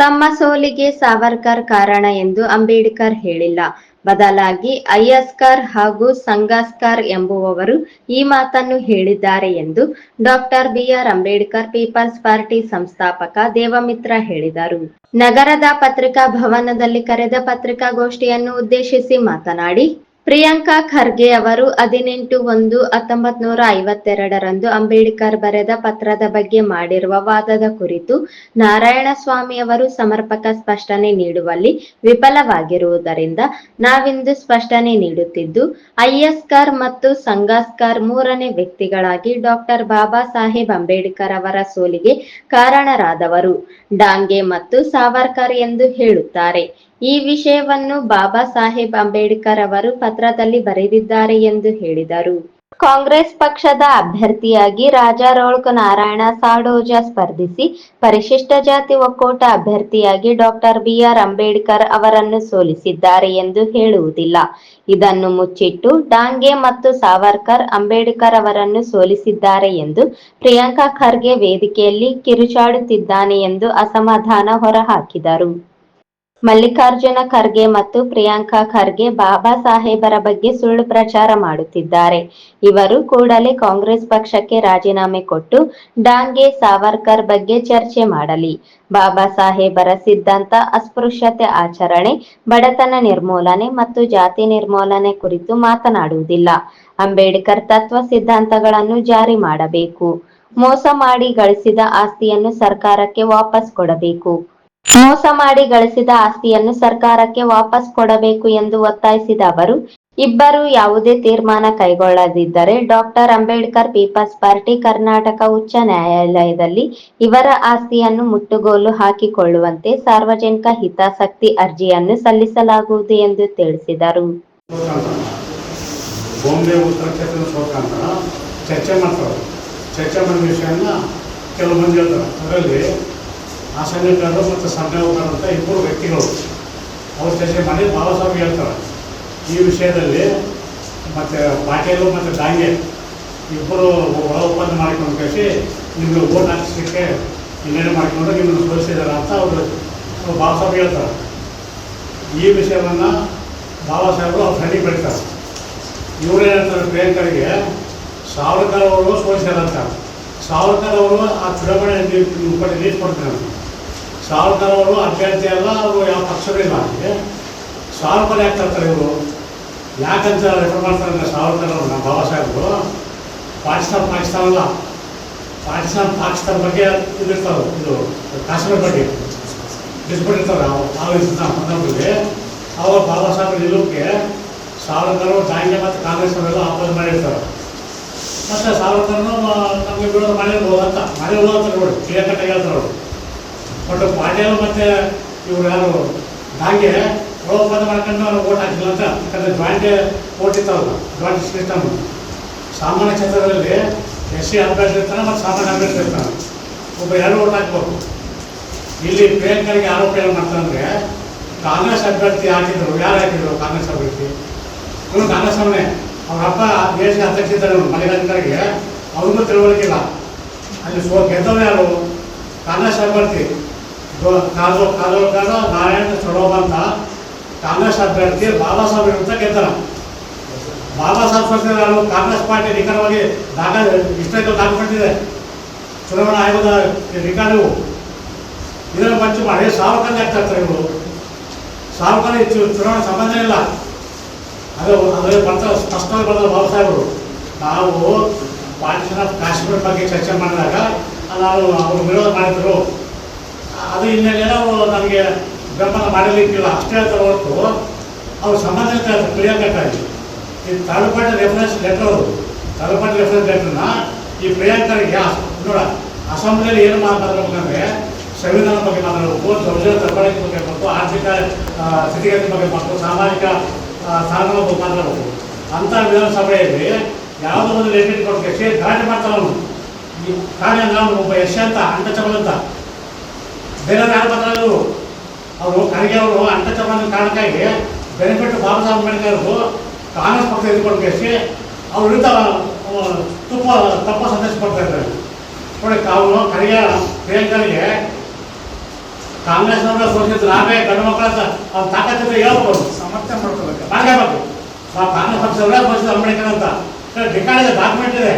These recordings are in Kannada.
ತಮ್ಮ ಸೋಲಿಗೆ ಸಾವರ್ಕರ್ ಕಾರಣ ಎಂದು ಅಂಬೇಡ್ಕರ್ ಹೇಳಿಲ್ಲ. ಬದಲಾಗಿ ಅಯ್ಯಸ್ಕರ್ ಹಾಗೂ ಸಂಗಾಸ್ಕರ್ ಎಂಬುವವರು ಈ ಮಾತನ್ನು ಹೇಳಿದ್ದಾರೆ ಎಂದು doctor BR Ambedkar people's party ಸಂಸ್ಥಾಪಕ ದೇವಮಿತ್ರ ಹೇಳಿದರು. ನಗರದ ಪತ್ರಿಕಾ ಭವನದಲ್ಲಿ ಕರೆದ ಪತ್ರಿಕಾಗೋಷ್ಠಿಯನ್ನು ಉದ್ದೇಶಿಸಿ ಮಾತನಾಡಿ ಪ್ರಿಯಾಂಕಾ ಖರ್ಗೆ ಅವರು ಹದಿನೆಂಟು ಒಂದು ಹತ್ತೊಂಬತ್ ನೂರ ಐವತ್ತೆರಡರಂದು ಅಂಬೇಡ್ಕರ್ ಬರೆದ ಪತ್ರದ ಬಗ್ಗೆ ಮಾಡಿರುವ ವಾದದ ಕುರಿತು ನಾರಾಯಣಸ್ವಾಮಿ ಅವರು ಸಮರ್ಪಕ ಸ್ಪಷ್ಟನೆ ನೀಡುವಲ್ಲಿ ವಿಫಲವಾಗಿರುವುದರಿಂದ ನಾವಿಂದು ಸ್ಪಷ್ಟನೆ ನೀಡುತ್ತಿದ್ದು ಐಎಸ್ಕರ್ ಮತ್ತು ಸಂಗಾಸ್ಕರ್ ಮೂರನೇ ವ್ಯಕ್ತಿಗಳಾಗಿ ಡಾಕ್ಟರ್ ಬಾಬಾ ಸಾಹೇಬ್ ಅಂಬೇಡ್ಕರ್ ಅವರ ಸೋಲಿಗೆ ಕಾರಣರಾದವರು. ಡಾಂಗೆ ಮತ್ತು ಸಾವರ್ಕರ್ ಎಂದು ಹೇಳುತ್ತಾರೆ. ಈ ವಿಷಯವನ್ನು ಬಾಬಾ ಸಾಹೇಬ್ ಅಂಬೇಡ್ಕರ್ ಅವರು ಪತ್ರದಲ್ಲಿ ಬರೆದಿದ್ದಾರೆ ಎಂದು ಹೇಳಿದರು. ಕಾಂಗ್ರೆಸ್ ಪಕ್ಷದ ಅಭ್ಯರ್ಥಿಯಾಗಿ ರಾಜಾರೋಳ್ಕ ನಾರಾಯಣ ಸಾಡೋಜ ಸ್ಪರ್ಧಿಸಿ ಪರಿಶಿಷ್ಟ ಜಾತಿ ಒಕ್ಕೂಟ ಅಭ್ಯರ್ಥಿಯಾಗಿ ಡಾಕ್ಟರ್ ಬಿಆರ್ ಅಂಬೇಡ್ಕರ್ ಅವರನ್ನು ಸೋಲಿಸಿದ್ದಾರೆ ಎಂದು ಹೇಳುವುದಿಲ್ಲ. ಇದನ್ನು ಮುಚ್ಚಿಟ್ಟು ಡಾಂಗೆ ಮತ್ತು ಸಾವರ್ಕರ್ ಅಂಬೇಡ್ಕರ್ ಅವರನ್ನು ಸೋಲಿಸಿದ್ದಾರೆ ಎಂದು ಪ್ರಿಯಾಂಕಾ ಖರ್ಗೆ ವೇದಿಕೆಯಲ್ಲಿ ಕಿರುಚಾಡುತ್ತಿದ್ದಾನೆ ಎಂದು ಅಸಮಾಧಾನ ಹೊರಹಾಕಿದರು. ಮಲ್ಲಿಕಾರ್ಜುನ ಖರ್ಗೆ ಮತ್ತು ಪ್ರಿಯಾಂಕಾ ಖರ್ಗೆ ಬಾಬಾ ಸಾಹೇಬರ ಬಗ್ಗೆ ಸುಳ್ಳು ಪ್ರಚಾರ ಮಾಡುತ್ತಿದ್ದಾರೆ. ಇವರು ಕೂಡಲೇ ಕಾಂಗ್ರೆಸ್ ಪಕ್ಷಕ್ಕೆ ರಾಜೀನಾಮೆ ಕೊಟ್ಟು ಡಾಂಗೆ ಸಾವರ್ಕರ್ ಬಗ್ಗೆ ಚರ್ಚೆ ಮಾಡಲಿ. ಬಾಬಾ ಸಾಹೇಬರ ಸಿದ್ಧಾಂತ, ಅಸ್ಪೃಶ್ಯತೆ ಆಚರಣೆ, ಬಡತನ ನಿರ್ಮೂಲನೆ ಮತ್ತು ಜಾತಿ ನಿರ್ಮೂಲನೆ ಕುರಿತು ಮಾತನಾಡುವುದಿಲ್ಲ. ಅಂಬೇಡ್ಕರ್ ತತ್ವ ಸಿದ್ಧಾಂತಗಳನ್ನು ಜಾರಿ ಮಾಡಬೇಕು. ಮೋಸ ಮಾಡಿ ಗಳಿಸಿದ ಆಸ್ತಿಯನ್ನು ಸರ್ಕಾರಕ್ಕೆ ವಾಪಸ್ ಕೊಡಬೇಕು. ಮೋಸ ಮಾಡಿ ಗಳಿಸಿದ ಆಸ್ತಿಯನ್ನು ಸರ್ಕಾರಕ್ಕೆ ವಾಪಸ್ ಕೊಡಬೇಕು ಎಂದು ಒತ್ತಾಯಿಸಿದ ಅವರು, ಇಬ್ಬರು ಯಾವುದೇ ತೀರ್ಮಾನ ಕೈಗೊಳ್ಳದಿದ್ದರೆ doctor Ambedkar People's party Karnataka ಉಚ್ಚ ನ್ಯಾಯಾಲಯದಲ್ಲಿ ಇವರ ಆಸ್ತಿಯನ್ನು ಮುಟ್ಟುಗೋಲು ಹಾಕಿಕೊಳ್ಳುವಂತೆ ಸಾರ್ವಜನಿಕ ಹಿತಾಸಕ್ತಿ ಅರ್ಜಿಯನ್ನು ಸಲ್ಲಿಸಲಾಗುವುದು ಎಂದು ತಿಳಿಸಿದರು. ಅದರಲ್ಲಿ ಆಸಂಗಕರು ಮತ್ತು ಸಂಘಕರು ಅಂತ ಇಬ್ಬರು ವ್ಯಕ್ತಿಗಳು. ಅವ್ರ ಜೊತೆ ಮಾಡಿ ಬಾಬಾ ಹೇಳ್ತಾರೆ. ಈ ವಿಷಯದಲ್ಲಿ ಮತ್ತು ಪಾಟೀಲು ಮತ್ತು ದಾಂಗೆ ಇಬ್ಬರು ಒಳ ಒಪ್ಪಂದ ಮಾಡಿಕೊಂಡು ಕಳಿಸಿ ನಿಮಗೆ ಓಟ್ ಹಾಕಿಸ್ಲಿಕ್ಕೆ ಇನ್ನೇನು ಮಾಡಿಕೊಂಡು ನಿಮ್ಮನ್ನು ಸೋಲಿಸಿದ್ದಾರೆ ಅಂತ ಅವರು ಬಾಬಾ ಹೇಳ್ತಾರೆ. ಈ ವಿಷಯವನ್ನು ಬಾಬಾ ಸಾಹೇಬರು ಅವ್ರ ಫ್ರೆಂಡಿಗೆ ಬೆಳಿತಾರೆ ಇವ್ರು ಹೇಳ್ತಾರೆ ಪ್ರಿಯಾಂಕರಿಗೆ ಸಾವರ್ಕರ್ ಅವರು ಸೋಲಿಸ್ಯಾರಂತ. ಸಾವರ್ಕರ್ ಅವರು ಆ ಚುನಾವಣೆ ಲೀಡ್ ಕೊಡ್ತಾರೆ ಸಾವರ್ಕರ್ ಅವರು ಅಭ್ಯರ್ಥಿ ಅಲ್ಲ, ಅವರು ಯಾವ ಪಕ್ಷವೂ ಇಲ್ಲ ಅಂದರೆ ಸಾವರ್ಕರ್ ಯಾಕೆ ತರ್ತಾರೆ ಇವರು ಯಾಕಂತ ರೆಫರ್ ಮಾಡ್ತಾರೆ ಅಂದ್ರೆ ನಮ್ಮ ಬಾಬಾ ಸಾಹೇಬರು. ಪಾಕಿಸ್ತಾನ ಪಾಕಿಸ್ತಾನ ಅಲ್ಲ. ಪಾಕಿಸ್ತಾನ ಪಾಕಿಸ್ತಾನ ಬಗ್ಗೆ ಇದಿರ್ತಾರೆ ಇದು, ಕಾಶ್ಮೀರ ಬಗ್ಗೆ. ಬಿಸ್ಬಿಟ್ಟಿರ್ತಾರೆ ಆ ಸಂದರ್ಭದಲ್ಲಿ. ಅವಾಗ ಬಾಬಾ ಸಾಹೇಬ್ ನಿಲ್ಲೋಕ್ಕೆ ಸಾವರ್ಕರ್ ದಾಂಗೆ ಮತ್ತು ಕಾಂಗ್ರೆಸ್ ಅವರೆಲ್ಲ ಆಪೋಸ್ ಮಾಡಿರ್ತಾರೆ. ಮತ್ತು ಸಾವರ್ಕರ್ನು ನಮಗೆ ವಿರೋಧ ಮಾಡಿರ್ಬೋದು ಅಂತ ಮಾಡಿರ್ಬೋದು ಅಂತ ನೋಡಿ, ಕ್ಲಿಯರ್ ಕಟ್ಟಾಗಿ ಹೇಳ್ತಾರೆ ಅವರು. ಬಟ್ ಪಾಟೀಲ್ ಮತ್ತು ಇವ್ರು ಯಾರು, ದಾಂಗೆ ಒಪ್ಪಂದ ಮಾಡ್ಕೊಂಡು ಅವ್ರು ಓಟ್ ಹಾಕಿಲ್ಲ ಅಂತ. ಯಾಕಂದರೆ ಜಾಯಿಂಟ್ ಓಟ್ ಇರ್ತಾವಲ್ಲ ಜಾಯಿಂಟ್ ಸಿಸ್ಟಮ್ ಸಾಮಾನ್ಯ ಕ್ಷೇತ್ರದಲ್ಲಿ ಎಸ್ ಸಿ ಅಭ್ಯರ್ಥಿ ಇರ್ತಾನೆ ಮತ್ತು ಸಾಮಾನ್ಯ ಅಭ್ಯರ್ಥಿ ಇರ್ತಾನೆ. ಒಬ್ಬ ಎರಡು ಓಟ್ ಹಾಕ್ಬೇಕು? ಇಲ್ಲಿ ಪ್ರಿಯಾಂಕರಿಗೆ ಆರೋಪ ಏನು ಮಾಡ್ತಾರಂದ್ರೆ ಕಾಂಗ್ರೆಸ್ ಅಭ್ಯರ್ಥಿ ಹಾಕಿದ್ರು. ಯಾರು ಹಾಕಿದ್ರು ಕಾಂಗ್ರೆಸ್ ಅಭ್ಯರ್ಥಿ? ಇವನು ಕಾಂಗ್ರೆಸ್ ಅವನೇ. ಅವ್ರ ಅಪ್ಪ ದೇಶದ ಅಧ್ಯಕ್ಷ ಇದ್ದಾರೆ ಮಲ್ಲಿಕಾರ್ಜುನರಿಗೆ ಅವ್ರಿಗೂ ತಿಳುವಳಿಕೆ ಇಲ್ಲ. ಅಲ್ಲಿ ಸೋ ಗೆದ್ದವ ಯಾರು? ಕಾಂಗ್ರೆಸ್ ಅಭ್ಯರ್ಥಿ. ಕಾಜೋ ಕಾಜೋಲ್ಕರ್ ನಾರಾಯಣ ಚೊಡೋಬ ಅಂತ ಕಾಂಗ್ರೆಸ್ ಅಭ್ಯರ್ಥಿ ಬಾಬಾ ಸಾಹೇಬ್ ವಿರುದ್ಧ ಗೆದ್ದರ. ಬಾಬಾ ಸಾಹೇಬ್ ಯಾರು ಕಾಂಗ್ರೆಸ್ ಪಾರ್ಟಿ ನಿಖರವಾಗಿ ದಾಖ ಇಷ್ಟಕ್ಕೆ ಡಾಕ್ಯುಮೆಂಟ್ ಇದೆ ಚುನಾವಣಾ ಆಯೋಗದ ರೆಕಾರ್ಡು ಇದನ್ನು ಪಂಚು ಮಾಡಿ ಸಾವಕಾನ ಆಗ್ತಾ ಇರ್ತಾರೆ ಇವರು? ಸಾವಕಾಶ ಚುನಾವಣೆ ಸಂಬಂಧ ಇಲ್ಲ. ಅದು ಅದರಲ್ಲಿ ಬರ್ತಾರೆ ಸ್ಪಷ್ಟವಾಗಿ ಬರ್ತಾರೆ ಬಾಬಾ ಸಾಹೇಬರು ನಾವು ಪಾಕಿಸ್ತಾನ ಕಾಶ್ಮೀರ ಬಗ್ಗೆ ಚರ್ಚೆ ಮಾಡಿದಾಗ ನಾವು ಅವರು ವಿರೋಧ ಮಾಡಿದ್ರು. ಅದು ಇನ್ನೆಲ್ಲೇನೋ ಅವರು ನಮಗೆ ಬೆಂಬಲ ಮಾಡಲಿಕ್ಕಿಲ್ಲ ಅಷ್ಟೇ ಹೇಳ್ತಾರೆ ಹೊರತು, ಅವ್ರು ಸಮಾಜಕ್ಕೆ ಕ್ಲಿಯರ್ ಕಟ್ಟಾಗಿ ಈ ತಳಪಾಟಿ ರೆಫರೆನ್ಸ್ ಲೆಟರ್ ಅವರು. ತಳಪಟ್ಟ ರೆಫರೆನ್ಸ್ ಲೆಟರ್ನ ಈ ಪ್ರಿಯಾಂಕರಿಗೆ ನೋಡ, ಅಸೆಂಬ್ಲಿಯಲ್ಲಿ ಏನು ಮಾತಾಡಬೇಕಂದ್ರೆ ಸಂವಿಧಾನ ಬಗ್ಗೆ ಮಾತಾಡಬೇಕು ಸಂವಿಧಾನ ದಬ್ಬಾಳಿಕೆ ಬಗ್ಗೆ ಮಾಡಬೇಕು ಆರ್ಥಿಕ ಸ್ಥಿತಿಗತಿ ಬಗ್ಗೆ ಮಾಡಬೇಕು ಸಾಮಾಜಿಕ ಸಾಧನ ಬಗ್ಗೆ ಮಾತಾಡಬೇಕು. ಅಂಥ ವಿಧಾನಸಭೆಯಲ್ಲಿ ಯಾವುದೋ ಒಂದು ಲೆಟರ್ ಕೊಟ್ಟು ಗಲಾಟೆ ಮಾಡ್ತಾರೆ ಅವನು. ಈ ಕಾರಣ ನಾವು ಒಬ್ಬ ಯಶ ಅಂತ ಅಂಟಚಬಲ್ ಅಂತ. ಬೇರೆ ಯಾರು ಮಾತಾಡೋದು ಅವರು. ಖರ್ಗೆ ಅವರು ಅಂಟಚಬಲ್ ಕಾರಣಕ್ಕಾಗಿ ಬೆನಿಫಿಟ್ ಬಾಬಾ ಸಾಹೇಬ್ ಅಂಬೇಡ್ಕರ್ ಕಾಂಗ್ರೆಸ್ ಪಕ್ಷ ಇದ್ಕೊಂಡು ಕೇಸಿ ಅವ್ರ ವಿರುದ್ಧ ಆ, ತುಪ್ಪ ತಪ್ಪ ಸಂದೇಶ ಕೊಡ್ತಾ ಇದ್ದಾರೆ. ನೋಡಿ ಅವನು ಖರ್ಗೆ ಪ್ರಿಯಾಂಕರಿಗೆ ಕಾಂಗ್ರೆಸ್ ಅವರ ಸೋಷಿತ ನಾವೇ ಗಂಡು ಮಕ್ಕಳ ಅವ್ರ ತಾಕತ್ತಿದ್ರೆ ಹೇಳ್ಬೋದು ಸಮರ್ಥನೆ ಮಾಡ್ಕೋಬೇಕು. ಮಾಡಲೇಬೇಕು ಆ ಕಾಂಗ್ರೆಸ್ ಪಕ್ಷದವರೇ ಸೋಚಿದ್ರು ಅಂಬೇಡ್ಕರ್ ಅಂತ? ಡಿಕಾಡಿದ ಡಾಕ್ಯುಮೆಂಟ್ ಇದೆ.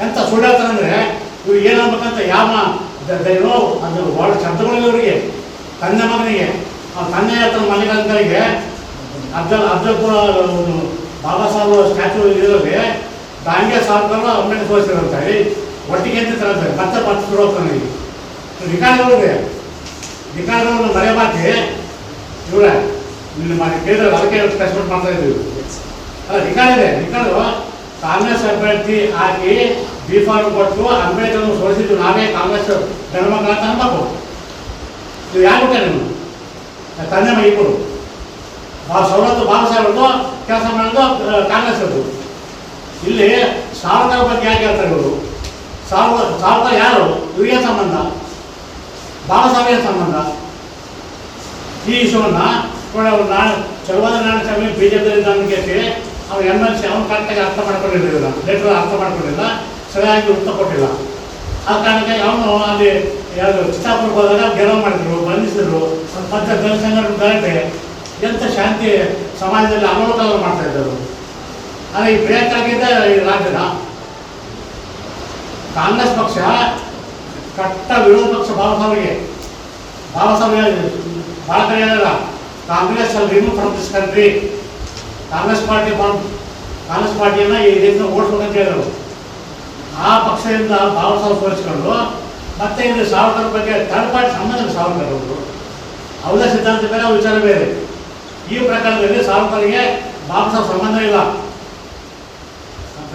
ಎಂತ ಸುಳ್ಳು ಹೇಳ್ತಾರಂದ್ರೆ ಇವ್ರು ಏನಾಗ್ಬೇಕಂತ ಯಾವ ಏನೋ ಅದು ಒಳ್ಳೆ ಶಬ್ದಗಳಿಲ್ಲ ಇವರಿಗೆ ತಂದೆ ಮಗನಿಗೆ ಆ ತಂದೆ ಹತ್ರ ಮಲ್ಲಿಕಾರ್ಜುನಿಗೆ ಅಬ್ದುಲ್ ಅಬ್ದುಲ್ ಒಂದು ಬಾಬಾ ಸಾಹೇಬ್ ಸ್ಟ್ಯಾಚು ಇರೋದೇ ದಾಂಗೆ ಸಾಹೇಬ್ರು ಅಂಬೇಡ್ಕರ್ ಹೇಳಿ ಒಟ್ಟಿಗೆ ಅಂತ ತರಂತಾರೆ ಮತ್ತೆ ಶುರು ಹೋಗ್ತಾನೆ ರಿಕಾರ್ಡ್ ರಿಕಾರ್ಡ್ಗಳಿದೆ ರಿಕಾರ್ಡ್ಗಳನ್ನು ಮರೆಯಬಾಕಿ ಇವರೇ ಮಾಡಿ ಕೇಳಿದ್ರೆ ಅದಕ್ಕೆ ಟೆಸ್ಟ್ಮೆಂಟ್ ಮಾಡ್ತಾ ಇದ್ದೀವಿ. ಅಲ್ಲ ರಿಕಾರ್ಡ್ ಇದೆ. ರಿಕಾರ್ಡು ಕಾಂಗ್ರೆಸ್ ಅಭ್ಯರ್ಥಿ ಆಗಿ ಬಿಫಾರ್ಮ್ ಕೊಟ್ಟು ಅಂಬೇಡ್ಕರ್ ಸೋಲಿಸಿದ್ದು ನಾವೇ ಕಾಂಗ್ರೆಸ್ ಗಣಮಕ್ಕಳ ಅಂತ ಅನ್ಬೇಕು ಇದು ಯಾರು ನೀವು? ತಂದೆ ಮೈ ಇಬ್ಬರು. ಆ ಸವಲತ್ತು ಬಾಬಾ ಸಾಹೇಬ್ರದ್ದು, ಕೆಲಸ ಮಾಡೋದು ಕಾಂಗ್ರೆಸ್ ಅವರು ಇಲ್ಲಿ ಸಾಲದ ಬಗ್ಗೆ ಯಾಕೆ ಹೇಳ್ತಾರೆ ಇವರು? ಸಾವ ಸಾಲದ ಯಾರು? ಇವರಿಗೆ ಸಂಬಂಧ? ಬಾಬಾ ಸಂಬಂಧ? ಈ ವಿಷಯವನ್ನು ನಾಳೆ ಚಲವಾದ ನಾರಾಯಣ ಸ್ವಾಮಿ ಬಿ ಜೆ ಅವ್ನು ಎಂ ಎಲ್ ಸಿ ಅವ್ನು ಕರೆಕ್ಟಾಗಿ ಅರ್ಥ ಮಾಡ್ಕೊಂಡಿರಲಿಲ್ಲ. ಲೆಟರ್ ಅರ್ಥ ಮಾಡ್ಕೊಂಡಿಲ್ಲ. ಸರಿಯಾಗಿ ಉತ್ತರ ಕೊಟ್ಟಿಲ್ಲ. ಆ ಕಾರಣಕ್ಕೆ ಅವನು ಅಲ್ಲಿ ಯಾವುದು, ಚಿತ್ತಾಪುರಕ್ಕೆ ಹೋದಾಗ ಗೆಲುವು ಮಾಡಿದ್ರು, ಬಂಧಿಸಿದ್ರು. ಮತ್ತೆ ಜನಸಂಘಟನೆ ಎಂಥ ಶಾಂತಿ ಸಮಾಜದಲ್ಲಿ ಅನಾಹುತ ಮಾಡ್ತಾ ಇದ್ದರು. ಆದರೆ ಈ ಬೇಕಾಗಿದ್ದ ಈ ರಾಜ್ಯದ ಕಾಂಗ್ರೆಸ್ ಪಕ್ಷ ಕಟ್ಟ ವಿರೋಧ ಪಕ್ಷ ಬಾಬಾ ಸಾಹೇಬ್ಗೆ ಬಾಬಾ ಕಾಂಗ್ರೆಸ್ ಅಲ್ಲಿ. ಇನ್ನೂ this country Congress party Congress ಪಾರ್ಟಿಯನ್ನ ಈ ದೇಶದ ಓಡಿಸ್ಬೇಕಂತ ಹೇಳಿದರು. ಆ ಪಕ್ಷದಿಂದ ಭಾವ ತೋರಿಸ್ಕೊಂಡು ಮತ್ತೆ ಇಲ್ಲಿ ಸಾವರ್ಕರ್ ಬಗ್ಗೆ ಥರ್ಡ್ ಪಾರ್ಟಿ ಸಂಬಂಧ ಸಾವರ್ಕರ್ ಅವರು ಅವರ ಸಿದ್ಧಾಂತ ಬೇರೆ ಅವ್ರ ವಿಚಾರ ಬೇರೆ. ಈ ಪ್ರಕರಣದಲ್ಲಿ ಸಾವರ್ಕರ್ಗೆ ಭಾವ ಸಂಬಂಧ ಇಲ್ಲ. ಅಂತ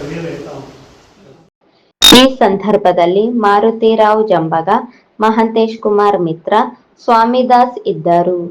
ಈ ಸಂದರ್ಭದಲ್ಲಿ ಮಾರುತಿರಾವ್ ಜಂಬಗ, ಮಹಂತೇಶ್ ಕುಮಾರ್ ಮಿತ್ರ, ಸ್ವಾಮಿದಾಸ್ ಇದ್ದರು.